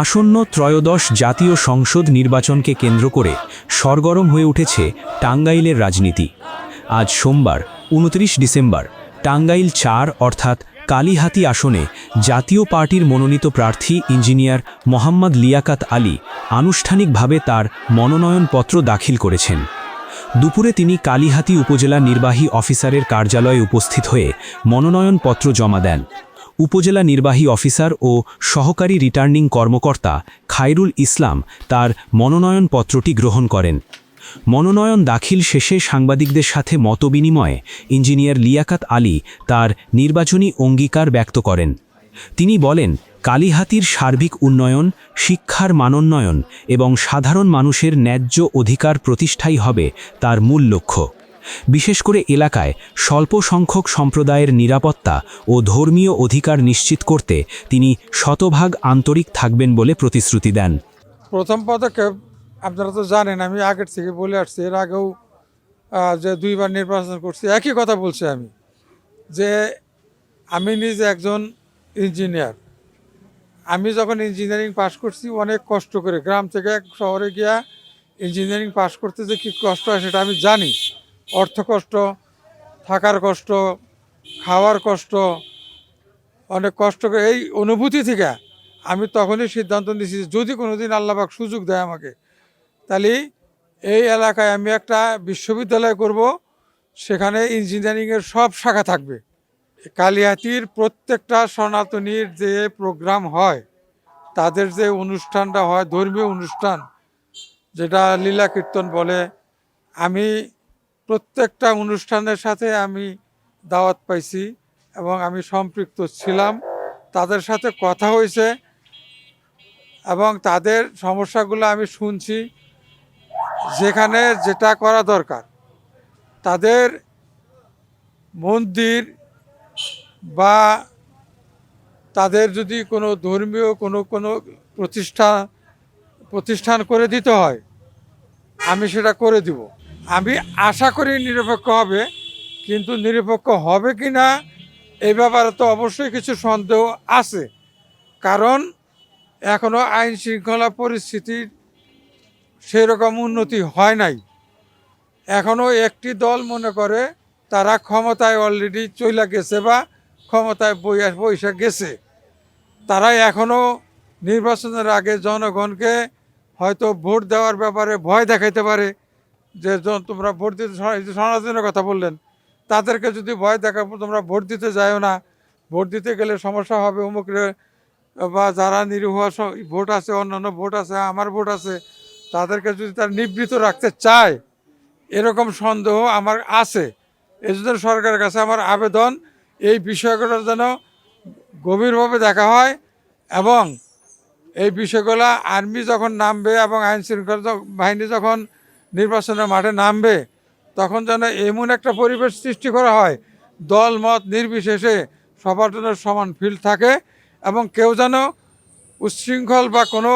আসন্ন ত্রয়োদশ জাতীয় সংসদ নির্বাচনকে কেন্দ্র করে সরগরম হয়ে উঠেছে টাঙ্গাইলের রাজনীতি। আজ সোমবার, উনত্রিশ ডিসেম্বর, টাঙ্গাইল চার অর্থাৎ কালীহাতি আসনে জাতীয় পার্টির মনোনীত প্রার্থী ইঞ্জিনিয়ার মোহাম্মদ লিয়াকাত আলী আনুষ্ঠানিকভাবে তার মনোনয়নপত্র দাখিল করেছেন। দুপুরে তিনি কালীহাতি উপজেলা নির্বাহী অফিসারের কার্যালয়ে উপস্থিত হয়ে মনোনয়নপত্র জমা দেন। উপজেলা নির্বাহী অফিসার ও সহকারী রিটার্নিং কর্মকর্তা খায়রুল ইসলাম তার মনোনয়নপত্রটি গ্রহণ করেন। মনোনয়ন দাখিল শেষে সাংবাদিকদের সাথে মতবিনিময়ে ইঞ্জিনিয়ার লিয়াকাত আলী তার নির্বাচনী অঙ্গীকার ব্যক্ত করেন। তিনি বলেন, কালীহাতির সার্বিক উন্নয়ন, শিক্ষার মানোন্নয়ন এবং সাধারণ মানুষের ন্যায্য অধিকার প্রতিষ্ঠাই হবে তার মূল লক্ষ্য। বিশেষ করে এলাকায় স্বল্প সংখ্যক সম্প্রদায়ের নিরাপত্তা ও ধর্মীয় অধিকার নিশ্চিত করতে তিনি শতভাগ আন্তরিক থাকবেন বলে প্রতিশ্রুতি দেন। প্রথম পদক্ষেপ আপনারা তো জানেন, আমি আগের থেকে বলে আসছি, এর আগেও যে দুইবার নির্বাচন করছি, একই কথা বলছি আমি, যে আমি নিজে একজন ইঞ্জিনিয়ার। আমি যখন ইঞ্জিনিয়ারিং পাশ করছি, অনেক কষ্ট করে গ্রাম থেকে শহরে গিয়া ইঞ্জিনিয়ারিং পাশ করতে যে কী কষ্ট হয় সেটা আমি জানি। অর্থ কষ্ট, থাকার কষ্ট, খাওয়ার কষ্ট, অনেক কষ্ট করে এই অনুভূতি থেকে আমি তখনই সিদ্ধান্ত নিয়েছি যদি কোনোদিন আল্লাহবাক সুযোগ দেয় আমাকে, তাহলে এই এলাকায় আমি একটা বিশ্ববিদ্যালয় করব, সেখানে ইঞ্জিনিয়ারিংয়ের সব শাখা থাকবে। কালিহাতির প্রত্যেকটা সনাতনীর যে প্রোগ্রাম হয়, তাদের যে অনুষ্ঠানটা হয়, ধর্মীয় অনুষ্ঠান, যেটা লীলা কীর্তন বলে, আমি প্রত্যেকটা অনুষ্ঠানের সাথে আমি দাওয়াত পাইছি এবং আমি সম্পৃক্ত ছিলাম। তাদের সাথে কথা হয়েছে এবং তাদের সমস্যাগুলো আমি শুনছি। যেখানে যেটা করা দরকার, তাদের মন্দির বা তাদের যদি কোনো ধর্মীয় কোনো কোনো প্রতিষ্ঠা, প্রতিষ্ঠান করে দিতে হয়, আমি সেটা করে দিব। আমি আশা করি নিরপেক্ষ হবে, কিন্তু নিরপেক্ষ হবে কি না এই ব্যাপারে তো অবশ্যই কিছু সন্দেহ আছে। কারণ এখনও আইন শৃঙ্খলা পরিস্থিতির সেরকম উন্নতি হয় নাই। এখনও একটি দল মনে করে তারা ক্ষমতায় অলরেডি চলে গেছে বা ক্ষমতায় বইয়া বৈশা গেছে। তারা এখনও নির্বাচনের আগে জনগণকে হয়তো ভোট দেওয়ার ব্যাপারে ভয় দেখাইতে পারে, যে তোমরা ভোট দিতে সনাতনের কথা বললেন, তাদেরকে যদি ভয় দেখাবো তোমরা ভোট দিতে যাও না, ভোট দিতে গেলে সমস্যা হবে অমুকরে, বা যারা নিরীহ ভোট আছে, অন্যান্য ভোট আছে, আমার ভোট আছে, তাদেরকে যদি তার নিবৃত রাখতে চায়, এরকম সন্দেহ আমার আছে। এই জন্য সরকারের কাছে আমার আবেদন এই বিষয়গুলো যেন গভীরভাবে দেখা হয় এবং এই বিষয়গুলো আর্মি যখন নামবে এবং আইন শৃঙ্খলা বাহিনী যখন নির্বাচনের মাঠে নামবে, তখন যেন এমন একটা পরিবেশ সৃষ্টি করা হয়, দল, মত নির্বিশেষে সবার জন্য সমান ফিল থাকে এবং কেউ যেন উচ্ছৃঙ্খল বা কোনো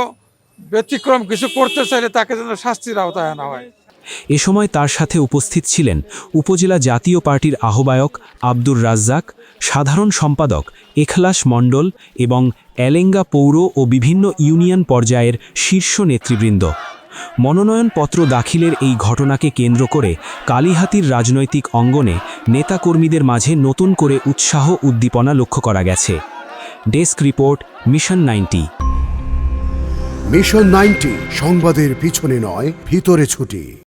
ব্যতিক্রম কিছু করতে চাইলে তাকে যেন শাস্তির আওতায় আনা হয়। এ সময় তার সাথে উপস্থিত ছিলেন উপজেলা জাতীয় পার্টির আহ্বায়ক আব্দুর রাজ্জাক, সাধারণ সম্পাদক এখলাস মণ্ডল এবং এলেঙ্গা পৌর ও বিভিন্ন ইউনিয়ন পর্যায়ের শীর্ষ নেতৃবৃন্দ। মনোনয়নপত্র দাখিলের এই ঘটনাকে কেন্দ্র করে কালীহাতির রাজনৈতিক অঙ্গনে নেতাকর্মীদের মাঝে নতুন করে উৎসাহ উদ্দীপনা লক্ষ্য করা গেছে। Desk report, mission ninety. Mission ninety সংবাদের পিছনে নয়, ভিতরে ছুটি।